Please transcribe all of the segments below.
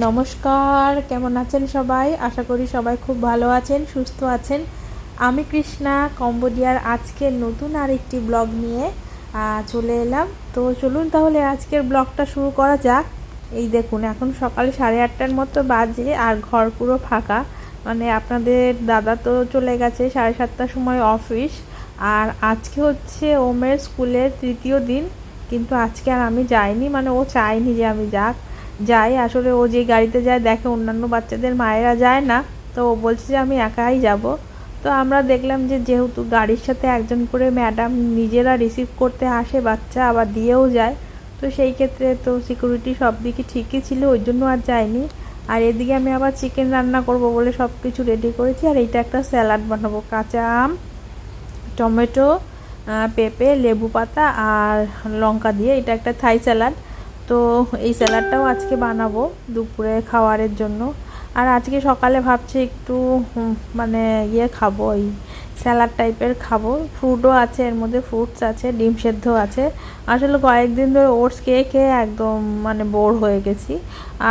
নমস্কার, কেমন আছেন সবাই? আশা করি সবাই খুব ভালো আছেন, সুস্থ আছেন। আমি কৃষ্ণা, কম্বোডিয়ার আজকের নতুন আর একটি ব্লগ নিয়ে চলে এলাম। তো চলুন তাহলে আজকের ব্লগটা শুরু করা যাক। এই দেখুন, এখন সকাল সাড়ে আটটার মতো বাজে আর ঘর পুরো ফাঁকা। মানে আপনাদের দাদা তো চলে গেছে সাড়ে সাতটার সময় অফিস। আর আজকে হচ্ছে ওমের স্কুলের তৃতীয় দিন, কিন্তু আজকে আর আমি যাইনি মানে ও চায়নি যে আমি যাক। যাই আসলে ও যে গাড়িতে যায়, দেখে অন্যান্য বাচ্চাদের মায়েরা যায় না। তো ও বলছে যে আমি একাই যাব। তো আমরা দেখলাম যে যেহেতু গাড়ির সাথে একজন করে ম্যাডাম নিজেরা রিসিভ করতে আসে, বাচ্চা আবার দিয়েও যায়। তো সেই ক্ষেত্রে তো সিকিউরিটি সব দিকে ঠিকই ছিল, ওই জন্য আর যায়নি। আর এদিকে আমি আবার চিকেন রান্না করব বলে সব কিছু রেডি করেছি। আর এইটা একটা স্যালাড বানাবো, কাঁচা আম, টমেটো পেঁপে, লেবু পাতা আর লঙ্কা দিয়ে। এটা একটা থাই স্যালাড তো এই স্যালাডটাও আজকে বানাবো দুপুরে খাওয়ারের জন্য। আর আজকে সকালে ভাবছি একটু মানে ইয়ে খাব, ওই স্যালাড টাইপের খাব। ফ্রুটও আছে, এর মধ্যে ফ্রুটস আছে, ডিম সেদ্ধ আছে। আসলে কয়েকদিন ধরে ওটস খেয়ে খেয়ে একদম মানে বোর হয়ে গেছি।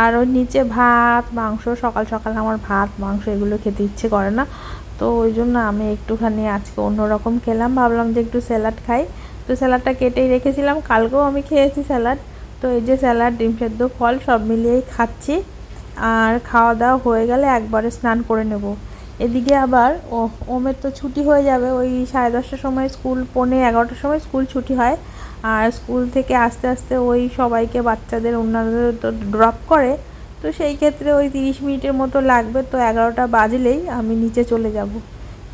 আর ওর নিচে ভাত, মাংস, সকাল সকাল আমার ভাত, মাংস এগুলো খেতে ইচ্ছে করে না। তো ওই জন্য আমি একটুখানি আজকে অন্যরকম খেলাম। ভাবলাম যে একটু স্যালাড খাই। তো স্যালাডটা কেটেই রেখেছিলাম। কালকেও আমি খেয়েছি স্যালাড। তো এই যে স্যালাড, ডিম সেদ্ধ, ফল সব মিলিয়েই খাচ্ছি। আর খাওয়া দাওয়া হয়ে গেলে একবারে স্নান করে নেব। এদিকে আবার ও ওমের তো ছুটি হয়ে যাবে। ওই সাড়ে দশটার সময় স্কুল, পৌনে এগারোটার সময় স্কুল ছুটি হয়। আর স্কুল থেকে আস্তে আস্তে ওই সবাইকে, বাচ্চাদের, অন্যদের তো ড্রপ করে। তো সেই ক্ষেত্রে ওই তিরিশ মিনিটের মতো লাগবে। তো এগারোটা বাজলেই আমি নিচে চলে যাব।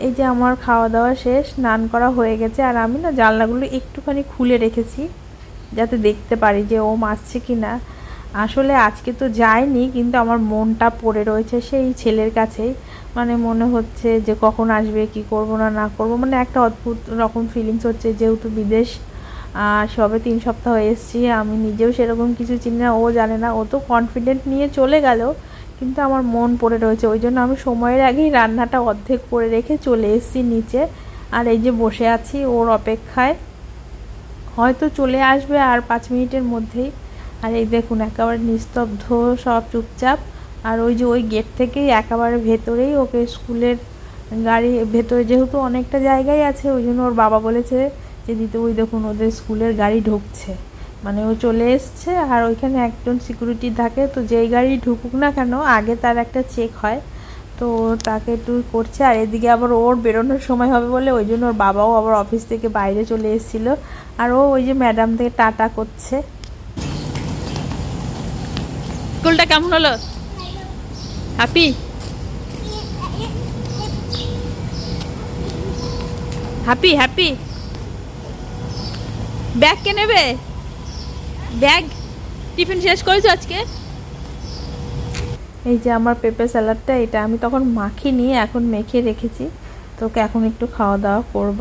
এই যে আমার খাওয়া দাওয়া শেষ, স্নান করা হয়ে গেছে। আর আমি না জানলাগুলো একটুখানি খুলে রেখেছি। যাতে দেখতে পারি যে ও আসছে কি না আসলে আজকে তো যায়নি কিন্তু আমার মনটা পড়ে রয়েছে সেই ছেলের কাছেই। মানে মনে হচ্ছে যে কখন আসবে, কি করব না না করব। মানে একটা অদ্ভুত রকম ফিলিংস হচ্ছে, যেহেতু বিদেশ সবে তিন সপ্তাহ এসেছি, আমি নিজেও সেরকম কিছু চিনি না, ও জানে না। ও তো কনফিডেন্ট নিয়ে চলে গেল, কিন্তু আমার মন পড়ে রয়েছে। ওই জন্য আমি সময়ের আগেই রান্নাটা অর্ধেক করে রেখে চলে এসেছি নিচে। আর এই যে বসে আছি ওর অপেক্ষায়। হয়তো চলে আসবে আর পাঁচ মিনিটের মধ্যেই। আর এই দেখুন, একেবারে নিস্তব্ধ, সব চুপচাপ। আর ওই যে ওই গেট থেকেই একেবারে ভেতরেই ওকে স্কুলের গাড়ি, ভেতরে যেহেতু অনেকটা জায়গায় আছে, ওই জন্য ওর বাবা বলেছে যে দিতে ওই দেখুন, ওদের স্কুলের গাড়ি ঢুকছে। মানে ও চলে এসছে আর ওইখানে একজন সিকিউরিটি থাকে, তো যেই গাড়ি ঢুকুক না কেন, আগে তার একটা চেক হয়। তো তাকে একটু করছে। আর এদিকে আবার ওর বেরোনোর সময় হবে বলে ওই জন্য ওর বাবাও আবার অফিস থেকে বাইরে চলে এসেছিল। আর ও ওই যে ম্যাডাম থেকে টাটা করছে। স্কুলটা কেমন হলো? হ্যাপি? Happy happy? ব্যাগ কে নেবে? ব্যাগ? টিফিন শেষ করেছ আজকে? এই যে আমার পেঁপে স্যালাডটা, এটা আমি তখন মাখিনি এখন মেখে রেখেছি। তোকে এখন একটু খাওয়া দাওয়া করব।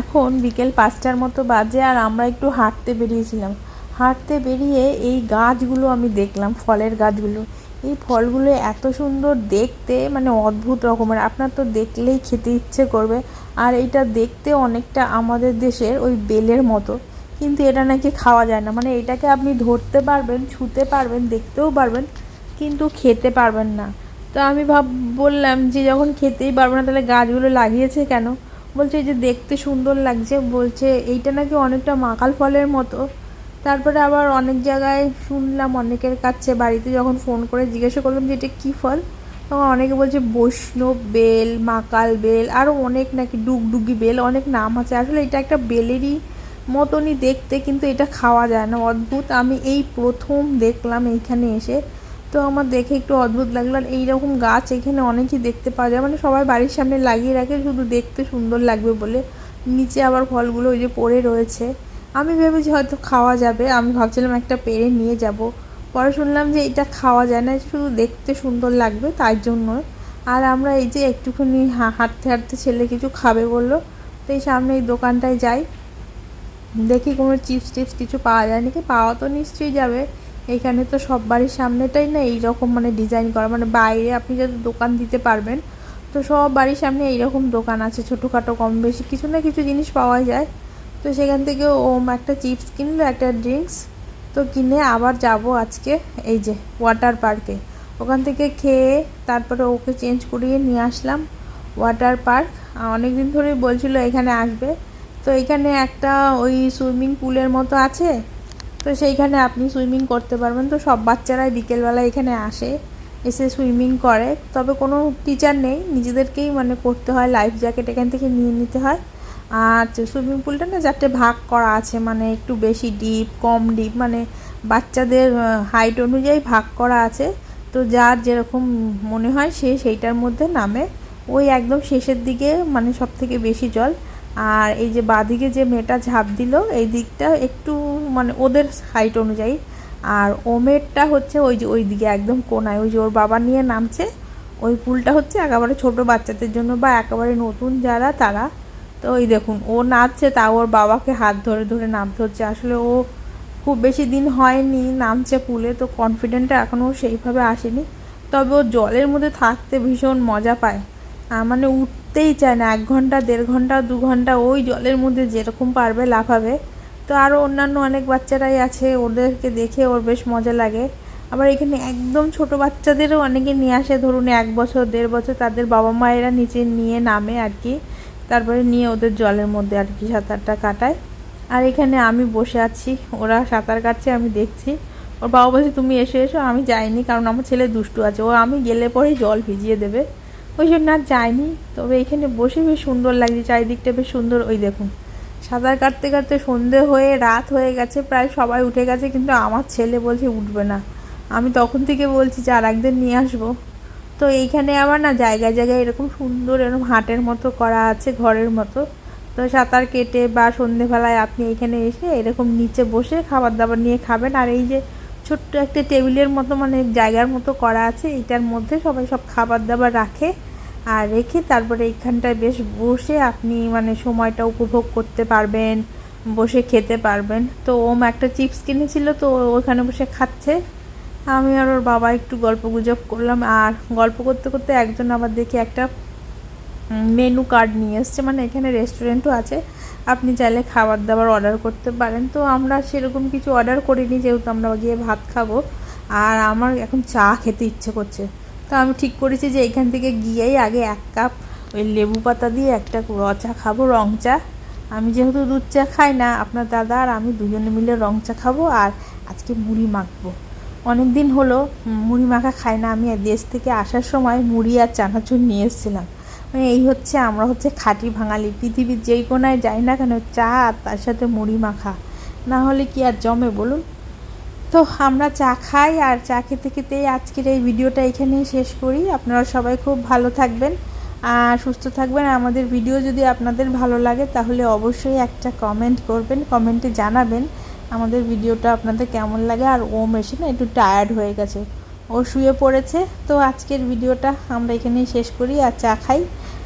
এখন বিকেল পাঁচটার মতো বাজে আর আমরা একটু হাঁটতে বেরিয়েছিলাম। হাঁটতে বেরিয়ে এই গাছগুলো আমি দেখলাম, ফলের গাছগুলো। এই ফলগুলো এত সুন্দর দেখতে মানে অদ্ভুত রকমের। আপনার তো দেখলেই খেতে ইচ্ছে করবে। আর এটা দেখতে অনেকটা আমাদের দেশের ওই বেলের মতো। কিন্তু এটা নাকি খাওয়া যায় না। মানে এটাকে আপনি ধরতে পারবেন, ছুতে পারবেন, দেখতেও পারবেন, কিন্তু খেতে পারবেন না। তো আমি ভাব, বললাম যে যখন খেতেই পারব না, তাহলে গাছগুলো লাগিয়েছে কেন? বলছে যে দেখতে সুন্দর লাগছে, বলছে এইটা নাকি অনেকটা মাকাল ফলের মতো। তারপরে আবার অনেক জায়গায় শুনলাম, অনেকের কাছে বাড়িতে যখন ফোন করে জিজ্ঞাসা করলাম যে এটা কী ফল? তখন অনেকে বলছে বৈষ্ণব বেল, মাকাল বেল আরও অনেক নাকি ডুগডুগি বেল, অনেক নাম আছে। আসলে এটা একটা বেলেরই মতনই দেখতে, কিন্তু এটা খাওয়া যায় না। অদ্ভুত, আমি এই প্রথম দেখলাম এইখানে এসে। তো আমার দেখে একটু অদ্ভুত লাগল। আর এইরকম গাছ এখানে অনেকই দেখতে পাওয়া যায়। মানে সবাই বাড়ির সামনে লাগিয়ে রাখে, শুধু দেখতে সুন্দর লাগবে বলে। নিচে আবার ফলগুলো ওই যে পড়ে রয়েছে। আমি ভেবেছি হয়তো খাওয়া যাবে। আমি ভাবছিলাম একটা পেরে নিয়ে যাব। পরে শুনলাম যে এটা খাওয়া যায় না, শুধু দেখতে সুন্দর লাগবে তাই জন্য। আর আমরা এই যে একটুখানি হাঁটতে হাঁটতে ছেলে কিছু খাবে বলল। তো এই সামনে এই দোকানটায় যাই। দেখি কোনো চিপস টিপস কিছু পাওয়া যায় নাকি? পাওয়া তো নিশ্চয়ই যাবে। এখানে তো সব বাড়ির সামনেটাই না এইরকম মানে ডিজাইন করা। মানে বাইরে আপনি যাতে দোকান দিতে পারবেন, তো সব বাড়ির সামনে এইরকম দোকান আছে ছোটোখাটো কম বেশি। কিছু না কিছু জিনিস পাওয়া যায়। তো সেখান থেকে ওম একটা চিপস কিনলো, একটা ড্রিঙ্কস। তো কিনে আবার যাব আজকে এই যে ওয়াটার পার্কে। ওখান থেকে খেয়ে তারপরে ওকে চেঞ্জ করিয়ে নিয়ে আসলাম। ওয়াটার পার্ক অনেক দিন ধরেই বলছিল এখানে আসবে। তো এখানে একটা ওই সুইমিং পুলের মতো আছে। তো সেইখানে আপনি সুইমিং করতে পারবেন। তো সব বাচ্চারাই বিকেলবেলা এখানে আসে, এসে সুইমিং করে। তবে কোনো টিচার নেই, নিজেদেরকেই মানে করতে হয়, লাইফ জ্যাকেট এখান থেকে নিয়ে নিতে হয়। আর সুইমিং পুলটা না, চারটে ভাগ করা আছে মানে একটু বেশি ডিপ, কম ডিপ মানে বাচ্চাদের হাইট অনুযায়ী ভাগ করা আছে। তো যার যেরকম মনে হয়, সে সেইটার মধ্যে নামে। ওই একদম শেষের দিকে মানে সব থেকে বেশি জল। আর এই যে বাদিকে যে মেয়েটা ঝাঁপ দিল, এই দিকটা একটু মানে ওদের হাইট অনুযায়ী। আর ও ওমেরটা হচ্ছে ওই যে ওই দিকে একদম কোনায়, ওই যে ওর বাবা নিয়ে নামছে। ওই পুলটা হচ্ছে একেবারে ছোট বাচ্চাদের জন্য বা একেবারে নতুন যারা, তারা। তো ওই দেখুন, ও নাচছে তা ওর বাবাকে হাত ধরে ধরে নামতে হচ্ছে। আসলে ও খুব বেশি দিন হয়নি নামছে পুলে, তো কনফিডেন্টটা এখনও সেইভাবে আসেনি। তবে ও জলের মধ্যে থাকতে ভীষণ মজা পায়। মানে উঠতেই চায় না, এক ঘণ্টা, দেড় ঘণ্টা, দু ঘণ্টা ওই জলের মধ্যে যেরকম পারবে লাফাবে। তো আরও অন্যান্য অনেক বাচ্চারাই আছে, ওদেরকে দেখে ওর বেশ মজা লাগে। আবার এখানে একদম ছোট বাচ্চাদেরও অনেকে নিয়ে আসে, ধরুন এক বছর, দেড় বছর তাদের বাবা মায়েরা নিচে নিয়ে নামে আর কি তারপরে নিয়ে ওদের জলের মধ্যে আর কি সাঁতারটা কাটায়। আর এখানে আমি বসে আছি, ওরা সাঁতার কাটছে, আমি দেখছি। ওর বাবা বলছে, তুমি এসে এসো, আমি যাইনি, কারণ আমার ছেলে দুষ্টু আছে। ও আমি গেলে পরেই জল ভিজিয়ে দেবে। ওই জন্য আর যায়নি তবে এখানে বসে বেশ সুন্দর লাগছে, চারিদিকটা বেশ সুন্দর। ওই দেখুন, সাঁতার কাটতে কাটতে সন্ধে হয়ে, রাত হয়ে গেছে, প্রায় সবাই উঠে গেছে, কিন্তু আমার ছেলে বলছে উঠবে না। আমি তখন থেকে বলছি যে আর একদিন নিয়ে আসব। তো এইখানে আবার না জায়গায় জায়গায় এরকম সুন্দর এরকম হাটের মতো করা আছে, ঘরের মতো। তো সাঁতার কেটে বা সন্ধেবেলায় আপনি এখানে এসে এরকম নিচে বসে খাবার দাবার নিয়ে খাবেন। আর এই যে ছোট্ট একটা টেবিলের মতো মানে জায়গার মতো করা আছে। এটার মধ্যে সবাই সব খাবার দাবার রাখে আর রেখে তারপরে এইখানটায় বেশ বসে আপনি মানে সময়টা উপভোগ করতে পারবেন, বসে খেতে পারবেন। তো ওম একটা চিপস কিনেছিল, তো ওখানে বসে খাচ্ছে। আমি আর ওর বাবা একটু গল্প গুজব করলাম। আর গল্প করতে করতে একজন আবার দেখি একটা মেনু কার্ড নিয়ে এসছে। মানে এখানে রেস্টুরেন্টও আছে। আপনি চাইলে খাবার দাবার অর্ডার করতে পারেন। তো আমরা সেরকম কিছু অর্ডার করিনি, যেহেতু আমরা গিয়ে ভাত খাব। আর আমার এখন চা খেতে ইচ্ছে করছে। তো আমি ঠিক করেছি যে এখান থেকে গিয়েই আগে এক কাপ ওই লেবু পাতা দিয়ে একটা র চা খাব, রং চা। আমি যেহেতু দুধ চা খাই না, আপনার দাদা আর আমি দুজনে মিলে রং চা খাব আর আজকে মুড়ি মাখবো। অনেক দিন হলো মুড়ি মাখা খাই না। আমি দেশ থেকে আসার সময় মুড়ি আর চানাচুর নিয়ে এসেছিলাম। এই হচ্ছে আমরা হচ্ছে খাঁটি বাঙালি। পৃথিবীর যেই কোনায় যাই না কেন চা তার সাথে মুড়ি মাখা। না হলে কি আর জমে বলুন? তো আমরা চা খাই আর চা খেতে খেতেই আজকের এই ভিডিওটা এখানেই শেষ করি। আপনারা সবাই খুব ভালো থাকবেন আর সুস্থ থাকবেন। আমাদের ভিডিও যদি আপনাদের ভালো লাগে তাহলে অবশ্যই একটা কমেন্ট করবেন কমেন্টে জানাবেন আমাদের ভিডিওটা আপনাদের কেমন লাগে। আর ও মেশিন একটু টায়ার্ড হয়ে গেছে। ও শুয়ে পড়েছে। তো আজকের ভিডিওটা আমরা এখানেই শেষ করি আর চা খাই।